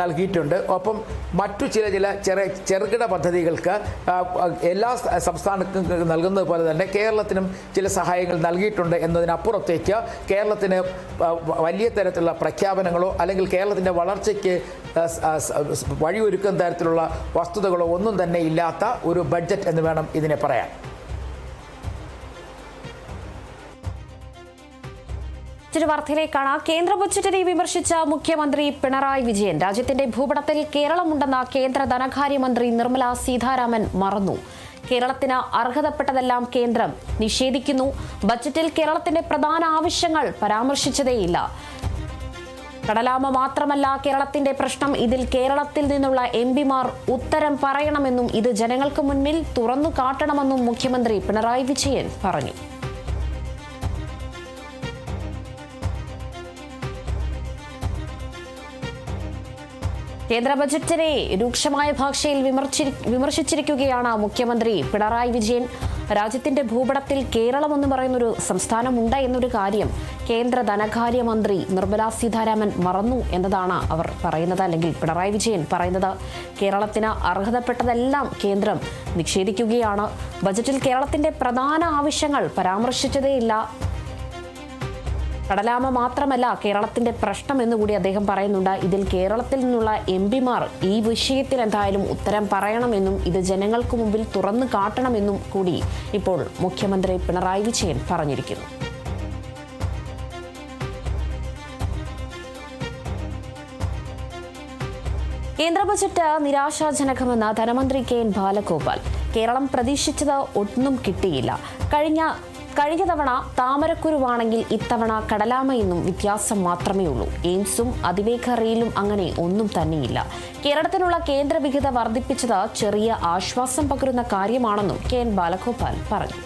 നൽകിയിട്ടുണ്ട്. ഒപ്പം മറ്റു ചില ചില ചെറിയ ചെറുകിട പദ്ധതികൾക്ക് എല്ലാ സംസ്ഥാനത്തും നൽകുന്നത് പോലെ തന്നെ കേരളത്തിനും ചില സഹായങ്ങൾ നൽകിയിട്ടുണ്ട് എന്നതിനപ്പുറത്തേക്ക് കേരളത്തിന് വലിയ തരത്തിലുള്ള പ്രഖ്യാപനങ്ങളോ അല്ലെങ്കിൽ കേരളത്തിന്റെ വളർച്ചയ്ക്ക് വഴിയൊരുക്കുന്ന തരത്തിലുള്ള വസ്തുതകളോ ഒന്നും തന്നെ ഇല്ലാത്ത ഒരു ബഡ്ജറ്റ് എന്ന് വേണം ഇതിനെ പറയാൻ. മറ്റൊരു വാർത്തയിലേക്കാണ് കേന്ദ്ര ബജറ്റിനെ വിമർശിച്ച മുഖ്യമന്ത്രി പിണറായി വിജയൻ. രാജ്യത്തിന്റെ ഭൂപടത്തിൽ കേരളമുണ്ടെന്ന കേന്ദ്ര ധനകാര്യമന്ത്രി നിർമ്മല സീതാരാമൻ മറന്നു. കേരളത്തിന് അർഹതപ്പെട്ടതെല്ലാം കേന്ദ്രം നിഷേധിക്കുന്നു. ബജറ്റിൽ കേരളത്തിന്റെ പ്രധാന ആവശ്യങ്ങൾ പരാമർശിച്ചതേയില്ല. കടലാമ മാത്രമല്ല കേരളത്തിന്റെ പ്രശ്നം ഇതിൽ കേരളത്തിൽ നിന്നുള്ള എം പിമാർ ഉത്തരം പറയണമെന്നും ഇത് ജനങ്ങൾക്ക് മുന്നിൽ തുറന്നു കാട്ടണമെന്നും മുഖ്യമന്ത്രി പിണറായി വിജയൻ പറഞ്ഞു. കേന്ദ്ര ബജറ്റിനെ രൂക്ഷമായ ഭാഷയിൽ വിമർശി- വിമർശിച്ചിരിക്കുകയാണ് മുഖ്യമന്ത്രി. പിണറായി വിജയൻ രാജ്യത്തിന്റെ ഭൂപടത്തിൽ കേരളം എന്ന് പറയുന്നൊരു സംസ്ഥാനമുണ്ട് എന്നൊരു കാര്യം കേന്ദ്ര ധനകാര്യമന്ത്രി നിർമ്മലാ സീതാരാമൻ മറന്നു എന്നതാണ് അവർ പറയുന്നത്. അല്ലെങ്കിൽ പിണറായി വിജയൻ പറയുന്നത് കേരളത്തിന് അർഹതപ്പെട്ടതെല്ലാം കേന്ദ്രം നിഷേധിക്കുകയാണ്. ബജറ്റിൽ കേരളത്തിന്റെ പ്രധാന ആവശ്യങ്ങൾ പരാമർശിച്ചതേയില്ല. കടലാമ മാത്രമല്ല കേരളത്തിന്റെ പ്രശ്നം എന്ന് കൂടി അദ്ദേഹം പറയുന്നുണ്ട്. ഇതിൽ കേരളത്തിൽ നിന്നുള്ള എം പിമാർ ഈ വിഷയത്തിൽ എന്തായാലും ഉത്തരം പറയണമെന്നും ഇത് ജനങ്ങൾക്ക് മുമ്പിൽ തുറന്നു കാട്ടണമെന്നും കൂടി ഇപ്പോൾ മുഖ്യമന്ത്രി പിണറായി വിജയൻ പറഞ്ഞിരിക്കുന്നു. കേന്ദ്ര ബജറ്റ് നിരാശാജനകമെന്ന് ധനമന്ത്രി കെ എൻ ബാലഗോപാൽ. കേരളം പ്രതീക്ഷിച്ചത് ഒന്നും കിട്ടിയില്ല. കഴിഞ്ഞ കഴിഞ്ഞ തവണ താമരക്കുരുവാണെങ്കിൽ ഇത്തവണ കടലാമയെന്നും വ്യത്യാസം മാത്രമേ ഉള്ളൂ. എയിംസും അതിവേഗ റെയിലും അങ്ങനെ ഒന്നും തന്നെയില്ല. കേരളത്തിനുള്ള കേന്ദ്ര വിഹിത വർദ്ധിപ്പിച്ചത് ചെറിയ ആശ്വാസം പകരുന്ന കാര്യമാണെന്നും കെ എൻ ബാലഗോപാൽ പറഞ്ഞു.